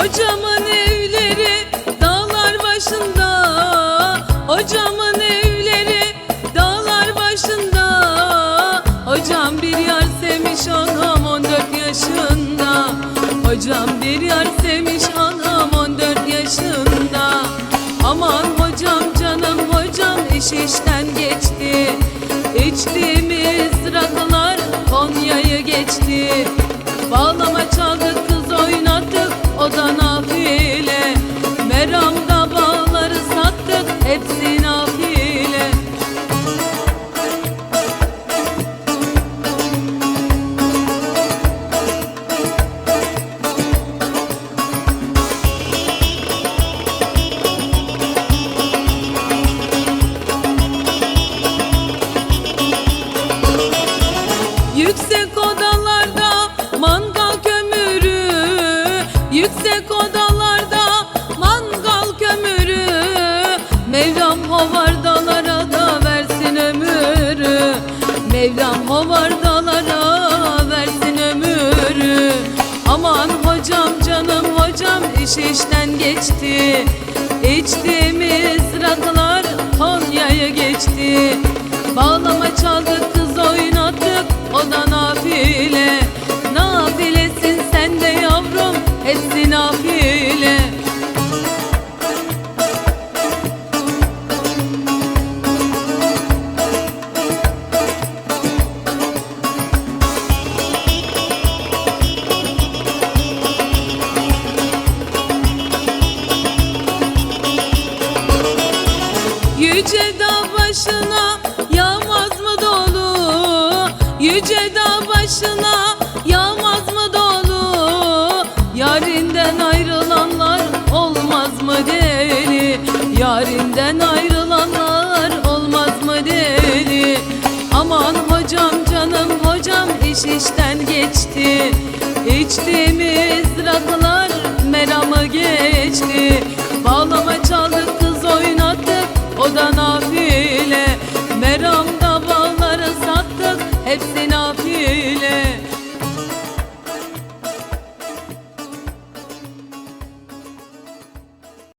Hocamın evleri dağlar başında. Hocamın evleri dağlar başında. Hocam bir yar sevmiş anam 14 yaşında. Hocam bir yar sevmiş anam 14 yaşında. Aman hocam canım hocam iş işten geçti. İçtiğimiz rakılar Konya'yı geçti. Bağlama çaldık o da nafile Meramda bağları sattık hepsi nafile Yüksek Yüksek odalarda mangal kömürü Mevlam hovardalara da versin ömürü. Mevlam hovardalara versin ömürü. Aman hocam canım hocam iş işten geçti. İçtiğimiz rakılar Yüce dağ başına yağmaz mı dolu? Yüce dağ başına yağmaz mı dolu? Yarinden ayrılanlar olmaz mı deli? Yarinden ayrılanlar olmaz mı deli? Aman hocam canım hocam iş işten geçti İçtiğimiz rakılar meramı geçti Bağlama çaldık o da nafile Meramda bağları sattık. Hepsini